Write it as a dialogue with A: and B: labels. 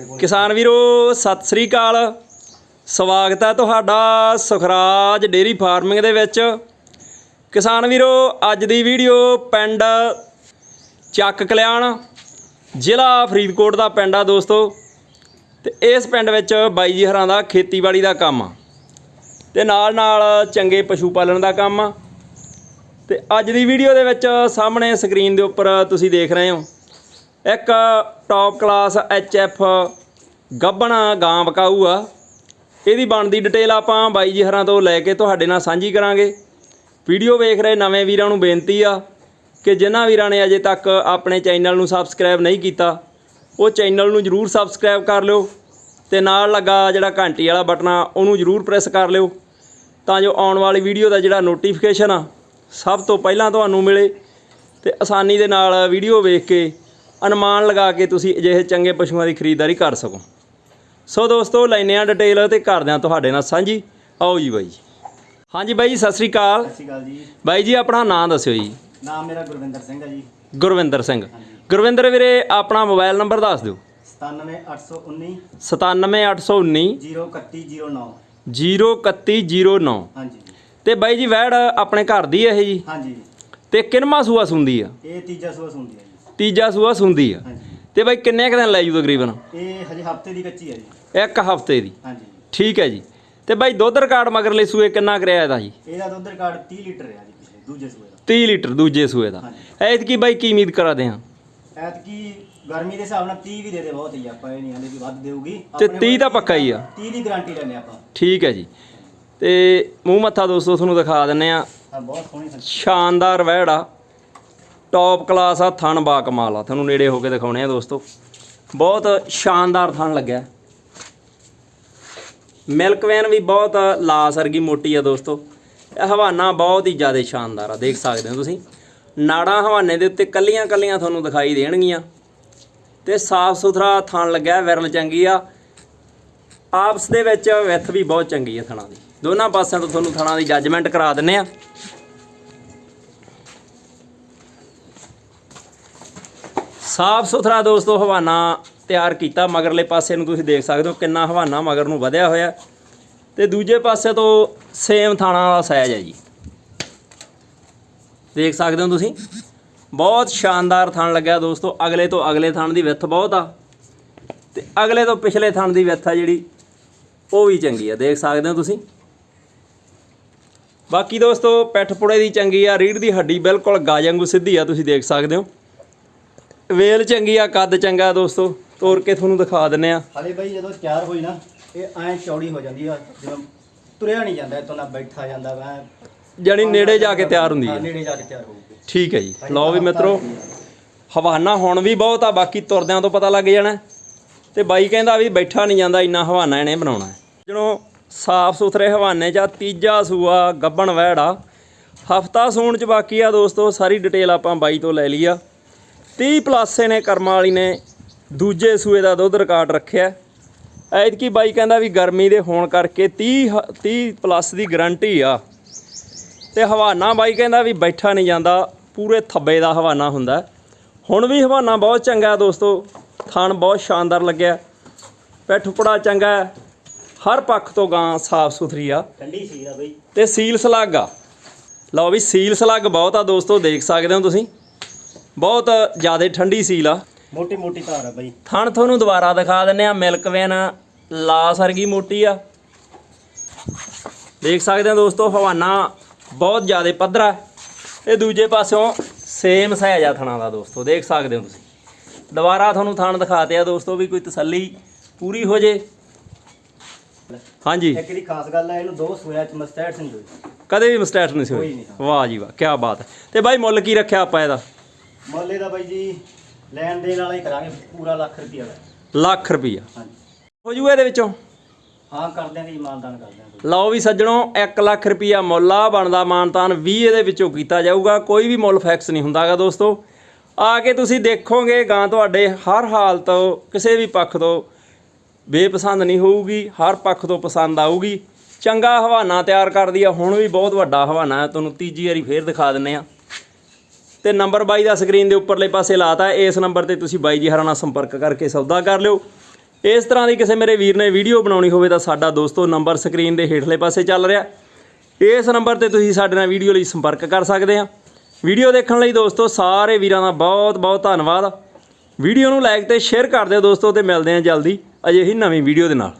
A: ਕਿਸਾਨ ਵੀਰੋ, ਸਤਿ ਸ੍ਰੀ ਅਕਾਲ। ਸਵਾਗਤ ਹੈ ਤੁਹਾਡਾ ਸੁਖਰਾਜ ਡੇਰੀ ਫਾਰਮਿੰਗ ਦੇ ਵਿੱਚ। ਕਿਸਾਨ ਵੀਰੋ, ਅੱਜ ਦੀ ਵੀਡੀਓ ਪਿੰਡ ਚੱਕ ਕਲਿਆਣ, ਜ਼ਿਲ੍ਹਾ ਫਰੀਦਕੋਟ ਦਾ ਪਿੰਡ ਆ ਦੋਸਤੋ। ਤੇ ਇਸ ਪਿੰਡ ਵਿੱਚ ਬਾਈ ਜੀ ਹਰਾਂ ਦਾ ਖੇਤੀਬਾੜੀ ਦਾ ਕੰਮ ਆ। ਤੇ ਨਾਲ ਨਾਲ ਚੰਗੇ ਪਸ਼ੂ ਪਾਲਣ ਦਾ ਕੰਮ ਆ। ਤੇ ਅੱਜ ਦੀ ਵੀਡੀਓ ਦੇ ਵਿੱਚ ਸਾਹਮਣੇ ਸਕਰੀਨ ਦੇ ਉੱਪਰ ਤੁਸੀਂ ਦੇਖ ਰਹੇ ਹੋ। ਇੱਕ ਟੌਪ ਕਲਾਸ ਐਚ ਐਫ ਗੱਬਣ ਗਾਂ ਬਕਾਊ ਆ ਇਹਦੀ ਬਣਦੀ ਡਿਟੇਲ ਆਪਾਂ ਬਾਈ ਜੀ ਹਰਾਂ ਤੋਂ ਲੈ ਕੇ ਤੁਹਾਡੇ ਨਾਲ ਸਾਂਝੀ ਕਰਾਂਗੇ। ਵੀਡੀਓ ਵੇਖ ਰਹੇ ਨਵੇਂ ਵੀਰਾਂ ਨੂੰ ਬੇਨਤੀ ਆ ਕਿ ਜਿਨ੍ਹਾਂ ਵੀਰਾਂ ਨੇ ਅਜੇ ਤੱਕ ਆਪਣੇ ਚੈਨਲ ਨੂੰ ਸਬਸਕ੍ਰਾਈਬ ਨਹੀਂ ਕੀਤਾ, ਉਹ ਚੈਨਲ ਨੂੰ ਜਰੂਰ ਸਬਸਕ੍ਰਾਈਬ ਕਰ ਲਿਓ ਤੇ ਨਾਲ ਲੱਗਾ ਜਿਹੜਾ ਘੰਟੀ ਵਾਲਾ ਬਟਨ ਆ, ਉਹਨੂੰ ਜਰੂਰ ਪ੍ਰੈਸ ਕਰ ਲਿਓ ਤਾਂ ਜੋ ਆਉਣ ਵਾਲੀ ਵੀਡੀਓ ਦਾ ਜਿਹੜਾ ਨੋਟੀਫਿਕੇਸ਼ਨ ਆ, ਸਭ ਤੋਂ ਪਹਿਲਾਂ ਤੁਹਾਨੂੰ ਮਿਲੇ ਤੇ ਆਸਾਨੀ ਦੇ ਨਾਲ ਵੀਡੀਓ ਵੇਖ ਕੇ ਅਨੁਮਾਨ ਲਗਾ ਕੇ ਤੁਸੀਂ ਅਜਿਹੇ ਚੰਗੇ ਪਸ਼ੂਆਂ ਦੀ ਖਰੀਦਦਾਰੀ ਕਰ ਸਕੋ। ਸੋ ਦੋਸਤੋ ਲੈਨੇ ਆ ਡਿਟੇਲ ਤੇ ਕਰਦੇ ਆ ਤੁਹਾਡੇ ਨਾਲ ਸਾਂਝੀ। ਆਓ ਜੀ ਬਾਈ। ਜੀ ਹਾਂਜੀ ਬਾਈ ਜੀ ਸਤਿ ਸ੍ਰੀ ਅਕਾਲ।
B: ਸਤਿ ਸ਼੍ਰੀ ਅਕਾਲ ਜੀ।
A: ਬਾਈ ਜੀ ਆਪਣਾ ਨਾਮ ਦੱਸਿਓ ਜੀ।
B: ਨਾਮ ਮੇਰਾ ਗੁਰਵਿੰਦਰ ਸਿੰਘ ਹੈ ਜੀ।
A: ਗੁਰਵਿੰਦਰ ਸਿੰਘ। ਗੁਰਵਿੰਦਰ ਵੀਰੇ ਆਪਣਾ ਮੋਬਾਈਲ ਨੰਬਰ ਦੱਸ ਦਿਓ।
B: 97819
A: 97819
B: 03109
A: 03109
B: ਹਾਂਜੀ।
A: ਤੇ ਬਾਈ ਜੀ ਵੈੜ ਆਪਣੇ ਘਰ ਦੀ ਹੈ ਇਹ ਜੀ?
B: ਹਾਂਜੀ।
A: ਤੇ ਕਿੰਨਵਾਂ ਸੂਆ ਸੁੰਦੀ ਆ?
B: ਇਹ ਤੀਜਾ ਸੂਆ ਹੈ ਜੀ।
A: ਤੀਜਾ ਸੂਆ ਸੁੰਦੀ ਆ।
B: ਹਾਂਜੀ।
A: ਤੇ ਬਾਈ ਕਿੰਨੇ ਕੁ ਦਿਨ ਲੈ ਜੂ ਤਕਰੀਬਨ?
B: ਇਹ ਹਜੇ ਹਫ਼ਤੇ ਦੀ ਕੱਚੀ ਹੈ ਜੀ।
A: ਇੱਕ ਹਫ਼ਤੇ ਦੀ।
B: ਹਾਂਜੀ।
A: ਠੀਕ ਹੈ ਜੀ। ਤੇ ਬਾਈ ਦੁੱਧ ਰਿਕਾਰਡ ਮਗਰਲੇ ਸੂਏ ਕਿੰਨਾ ਕਰਿਆ ਇਹਦਾ ਜੀ?
B: ਇਹਦਾ ਦੁੱਧ ਰਿਕਾਰਡ 30 ਲੀਟਰ ਹੈ ਜੀ ਪਿਛਲੇ ਦੂਜੇ ਸੂਏ
A: 30 ਲੀਟਰ ਦੂਜੇ ਸੂਏ ਦਾ। ਐਤਕੀ ਬਾਈ ਕੀ ਉਮੀਦ ਕਰਾਦੇ ਆ?
B: ਦਾ ਐਤਕੀ ਗਰਮੀ ਦੇ ਹਿਸਾਬ ਨਾਲ 30 ਵੀ ਦੇ ਦੇ ਬਹੁਤ ਹੀ ਆ, ਆਪਾਂ ਇਹ ਨਹੀਂ ਆਂਦੇ ਵੀ ਵੱਧ ਦੇਊਗੀ।
A: ਤੇ
B: ਆਪਣੇ
A: 30 ਤਾਂ ਪੱਕਾ ਹੀ ਆ।
B: 30 ਦੀ ਗਾਰੰਟੀ ਲੈਨੇ ਆਪਾਂ।
A: ਠੀਕ ਹੈ ਜੀ। ਤੇ ਮੂੰਹ ਮੱਥਾ ਦੋਸਤੋ ਤੁਹਾਨੂੰ ਦਿਖਾ ਦਿੰਨੇ ਆ
B: ਹਾਂ ਬਹੁਤ ਸੋਹਣੀ
A: ਸ਼ਾਨਦਾਰ ਵਹਿੜ। ਆ ਟੌਪ ਕਲਾਸ ਆ, ਥਣ ਬਾ ਕਮਾਲ ਆ। ਤੁਹਾਨੂੰ ਨੇੜੇ ਹੋ ਕੇ ਦਿਖਾਉਣੇ ਆ ਦੋਸਤੋ। ਬਹੁਤ ਸ਼ਾਨਦਾਰ ਥਣ ਲੱਗਿਆ। ਮਿਲਕ ਵੈਨ ਵੀ ਬਹੁਤ ਲਾਸ ਵਰਗੀ ਮੋਟੀ ਆ ਦੋਸਤੋ। ਇਹ ਹਵਾਨਾ ਬਹੁਤ ਹੀ ਜ਼ਿਆਦਾ ਸ਼ਾਨਦਾਰ ਆ, ਦੇਖ ਸਕਦੇ ਹੋ ਤੁਸੀਂ। ਨਾੜਾਂ ਹਵਾਨੇ ਦੇ ਉੱਤੇ ਕੱਲੀਆਂ ਕੱਲੀਆਂ ਤੁਹਾਨੂੰ ਦਿਖਾਈ ਦੇਣਗੀਆਂ। ਤੇ ਸਾਫ਼ ਸੁਥਰਾ ਥਣ ਲੱਗਿਆ ਵਿਰਲ ਚੰਗੀ ਆ। ਆਪਸ ਦੇ ਵਿੱਚ ਵਿੱਥ ਵੀ ਬਹੁਤ ਚੰਗੀ ਆ ਥਣਾ ਦੀ। ਦੋਨਾਂ ਪਾਸਿਆਂ ਤੋਂ ਤੁਹਾਨੂੰ ਥਣਾ ਦੀ ਜੱਜਮੈਂਟ ਕਰਾ ਦਿੰਨੇ ਆ। ਸਾਫ਼ ਸੁਥਰਾ ਦੋਸਤੋ ਹਵਾਨਾ ਤਿਆਰ ਕੀਤਾ, ਮਗਰਲੇ ਪਾਸੇ ਨੂੰ ਤੁਸੀਂ ਦੇਖ ਸਕਦੇ ਹੋ ਕਿੰਨਾ ਹਵਾਨਾ ਮਗਰ ਨੂੰ ਵਧਿਆ ਹੋਇਆ। ਤੇ ਦੂਜੇ ਪਾਸੇ ਤੋਂ ਸੇਮ ਥਾਣਾ ਵਾਲਾ ਸਾਈਜ਼ ਹੈ ਜੀ। ਦੇਖ ਸਕਦੇ ਹੋ ਤੁਸੀਂ? ਬਹੁਤ ਸ਼ਾਨਦਾਰ ਥਣ ਲੱਗਿਆ ਦੋਸਤੋ, ਅਗਲੇ ਤੋਂ ਅਗਲੇ ਥਣ ਦੀ ਵਿੱਥ ਬਹੁਤ ਆ। ਤੇ ਅਗਲੇ ਤੋਂ ਪਿਛਲੇ ਥਣ ਦੀ ਵਿੱਥ ਆ ਜਿਹੜੀ, ਉਹ ਵੀ ਚੰਗੀ ਆ, ਦੇਖ ਸਕਦੇ ਹੋ ਤੁਸੀਂ? ਬਾਕੀ ਦੋਸਤੋ, ਪਿੱਠ ਪੁੜੇ ਦੀ ਚੰਗੀ ਆ ਰੀੜ ਦੀ ਹੱਡੀ ਬਿਲਕੁਲ ਗਾਜੰਗੂ ਸਿੱਧੀ ਆ, ਤੁਸੀਂ ਦੇਖ ਸਕਦੇ ਹੋ। ਵੇਲ ਚੰਗੀ ਆ ਕੱਦ ਚੰਗਾ ਦੋਸਤੋ। ਤੋੜ ਕੇ ਤੁਹਾਨੂੰ ਦਿਖਾ ਦਿੰਨੇ ਆ।
B: ਹਲੇ ਬਾਈ ਜਦੋਂ ਤਿਆਰ ਹੋਈ ਨਾ ਇਹ ਐਂ ਚੌੜੀ ਹੋ ਜਾਂਦੀ ਆ ਜਦੋਂ ਤੁਰਿਆ ਨਹੀਂ ਜਾਂਦਾ ਇਤੋਂ ਨਾ ਬੈਠਾ ਜਾਂਦਾ ਵਾ।
A: ਜਾਣੀ ਨੇੜੇ ਜਾ ਕੇ ਤਿਆਰ ਹੁੰਦੀ
B: ਹਾਂ, ਨੇੜੇ ਜਾ ਕੇ ਤਿਆਰ ਹੋਊਗੀ
A: ਠੀਕ ਹੈ ਜੀ। ਲਓ ਵੀ ਮਿੱਤਰੋ ਹਵਾਨਾ ਹੁਣ ਵੀ ਬਹੁਤ ਆ ਬਾਕੀ ਤੁਰਦਿਆਂ ਤੋਂ ਪਤਾ ਲੱਗ ਜਾਣਾ। ਤੇ ਬਾਈ ਕਹਿੰਦਾ ਵੀ ਬੈਠਾ ਨਹੀਂ ਜਾਂਦਾ ਇੰਨਾ ਹਵਾਨਾ ਇਹਨੇ ਬਣਾਉਣਾ ਹੈ। ਜਦੋਂ ਸਾਫ਼ ਸੁਥਰੇ ਹਵਾਨੇ 'ਚ ਆ ਤੀਜਾ ਸੂਆ ਗੱਬਣ ਵਹਿੜ ਹਫਤਾ ਸੂਣ 'ਚ ਬਾਕੀ ਆ ਦੋਸਤੋ ਸਾਰੀ ਡਿਟੇਲ ਆਪਾਂ ਬਾਈ ਤੋਂ ਲੈ ਲਈ ਆ। 30 ਪਲੱਸ ਇਹਨੇ ਕਰਮਾਂ ਵਾਲੀ ਨੇ ਦੂਜੇ ਸੂਏ ਦਾ ਦੁੱਧ ਰਿਕਾਰਡ ਰੱਖਿਆ। ਐਤਕੀ ਬਾਈ ਕਹਿੰਦਾ ਵੀ ਗਰਮੀ ਦੇ ਹੋਣ ਕਰਕੇ 30 ਹ- 30 ਪਲੱਸ ਦੀ ਗਾਰੰਟੀ ਆ। ਤੇ ਹਵਾਨਾ ਬਾਈ ਕਹਿੰਦਾ ਵੀ ਬੈਠਾ ਨਹੀਂ ਜਾਂਦਾ ਪੂਰੇ ਥੱਬੇ ਦਾ ਹਵਾਨਾ ਹੁੰਦਾ। ਹੁਣ ਵੀ ਹਵਾਨਾ ਬਹੁਤ ਚੰਗਾ ਦੋਸਤੋ ਥਣ ਬਹੁਤ ਸ਼ਾਨਦਾਰ ਲੱਗਿਆ। ਪਿੱਠ ਪੁੜਾ ਚੰਗਾ। ਹਰ ਪੱਖ ਤੋਂ ਗਾਂ ਸਾਫ਼ ਸੁਥਰੀ ਆ।
B: ਠੰਡੀ ਸੀ ਆ ਬਈ।
A: ਤੇ ਸੀਲ ਸਲੱਗ ਆ। ਲਓ ਵੀ ਸੀਲ ਸਲੱਗ ਬਹੁਤ ਆ ਦੋਸਤੋ ਦੇਖ ਸਕਦੇ ਹੋ ਤੁਸੀਂ। ਬਹੁਤ ਜ਼ਿਆਦਾ ਠੰਡੀ ਸੀਲ ਆ।
B: ਮੋਟੀ ਮੋਟੀ ਧਾਰ ਆ ਬਈ।
A: ਥਣ ਤੁਹਾਨੂੰ ਦੁਬਾਰਾ ਦਿਖਾ ਦਿੰਨੇ ਆ ਮਿਲਕ ਵੈਨ ਲਾਸ ਵਰਗੀ ਮੋਟੀ ਆ। ਦੇਖ ਸਕਦੇ ਹੋ ਦੋਸਤੋ ਹਵਾਨਾ ਬਹੁਤ ਜ਼ਿਆਦਾ ਪੱਧਰਾ। ਇਹ ਦੂਜੇ ਪਾਸਿਓਂ ਸੇਮ ਸਾਈਜ਼ ਆ ਥਣਾ ਦਾ ਦੋਸਤੋ ਦੇਖ ਸਕਦੇ ਹੋ ਤੁਸੀਂ। ਦੁਬਾਰਾ ਤੁਹਾਨੂੰ ਥਣ ਦਿਖਾਤੇ ਆ ਦੋਸਤੋ ਵੀ ਕੋਈ ਤਸੱਲੀ ਪੂਰੀ ਹੋ ਜੇ। ਹਾਂਜੀ।
B: ਇੱਕ ਦੀ ਖਾਸ ਗੱਲ ਆ ਇਹਨੂੰ ਦੋ ਸੋਇਆ ਚ ਮਸਟੈਟ ਨਹੀਂ ਹੋਈ
A: ਕਦੇ ਵੀ ਮਿਸਟੇਕ ਨਹੀਂ ਹੋਈ। ਵਾਹ ਜੀ ਵਾਹ ਕੀ ਬਾਤ ਹੈ। ਤੇ ਬਾਈ ਮੁੱਲ ਕੀ ਰੱਖਿਆ ਆਪਾਂ ਇਹਦਾ?
B: ਮੁੱਲੇ ਦਾ ਬਾਈ ਜੀ ਲੈਣ ਦੇਣ ਵਾਲਾ ਹੀ ਕਰਾਂਗੇ ਪੂਰਾ ਲੱਖ ਰੁਪਈਆ ਦਾ।
A: ਲੱਖ ਰੁਪਈਆ।
B: ਹਾਂਜੀ।
A: ਹੋ ਜੂ ਇਹਦੇ ਵਿੱਚੋਂ?
B: ਹਾਂ ਕਰ ਦਿਆਂਗੇ ਜੀ ਮਾਨਦਾਨ ਕਰ ਦਿਆਂਗੇ।
A: ਲਓ ਵੀ ਸੱਜਣੋ 1 ਲੱਖ ਰੁਪਈਆ ਮੁੱਲ ਆ ਬਣਦਾ ਮਾਨਤਾਨ 20 ਇਹਦੇ ਵਿੱਚੋਂ ਕੀਤਾ ਜਾਊਗਾ ਕੋਈ ਵੀ ਮੁੱਲ ਫਿਕਸ ਨਹੀਂ ਹੁੰਦਾਗਾ ਦੋਸਤੋ। ਆ ਕੇ ਤੁਸੀਂ ਦੇਖੋਗੇ ਗਾਂ ਤੁਹਾਡੇ ਹਰ ਹਾਲਤ ਕਿਸੇ ਵੀ ਪੱਖ ਤੋਂ ਬੇਪਸੰਦ ਨਹੀਂ ਹੋਊਗੀ ਹਰ ਪੱਖ ਤੋਂ ਪਸੰਦ ਆਊਗੀ। ਚੰਗਾ ਹਵਾਨਾ ਤਿਆਰ ਕਰਦੀ ਆ ਹੁਣ ਵੀ ਬਹੁਤ ਵੱਡਾ ਹਵਾਨਾ ਤੁਹਾਨੂੰ ਤੀਜੀ ਵਾਰੀ ਫੇਰ ਦਿਖਾ ਦਿੰਨੇ ਆ। ਤੇ ਨੰਬਰ ਬਾਈ ਦਾ ਸਕਰੀਨ ਦੇ ਉੱਪਰਲੇ ਪਾਸੇ ਲਾਤਾ ਇਸ ਨੰਬਰ ਤੇ ਤੁਸੀਂ ਬਾਈ ਜੀ ਹਰਾਂ ਨਾਲ ਸੰਪਰਕ ਕਰਕੇ ਸੌਦਾ ਕਰ ਲਿਓ। ਇਸ ਤਰ੍ਹਾਂ ਦੀ ਕਿਸੇ ਮੇਰੇ ਵੀਰ ਨੇ ਵੀਡੀਓ ਬਣਾਉਣੀ ਹੋਵੇ ਤਾਂ ਸਾਡਾ ਦੋਸਤੋ ਨੰਬਰ ਸਕਰੀਨ ਦੇ ਹੇਠਲੇ ਪਾਸੇ ਚੱਲ ਰਿਹਾ ਇਸ ਨੰਬਰ ਤੇ ਤੁਸੀਂ ਸਾਡੇ ਨਾਲ ਵੀਡੀਓ ਲਈ ਸੰਪਰਕ ਕਰ ਸਕਦੇ ਆ ਵੀਡੀਓ ਦੇਖਣ ਲਈ ਦੋਸਤੋ ਸਾਰੇ ਵੀਰਾਂ ਦਾ ਬਹੁਤ ਬਹੁਤ ਧੰਨਵਾਦ। ਵੀਡੀਓ ਨੂੰ ਲਾਈਕ ਤੇ ਸ਼ੇਅਰ ਕਰ ਦਿਓ ਦੋਸਤੋ ਤੇ ਮਿਲਦੇ ਹਾਂ ਜਲਦੀ ਅਜਿਹੀ ਨਵੀਂ ਵੀਡੀਓ ਦੇ ਨਾਲ।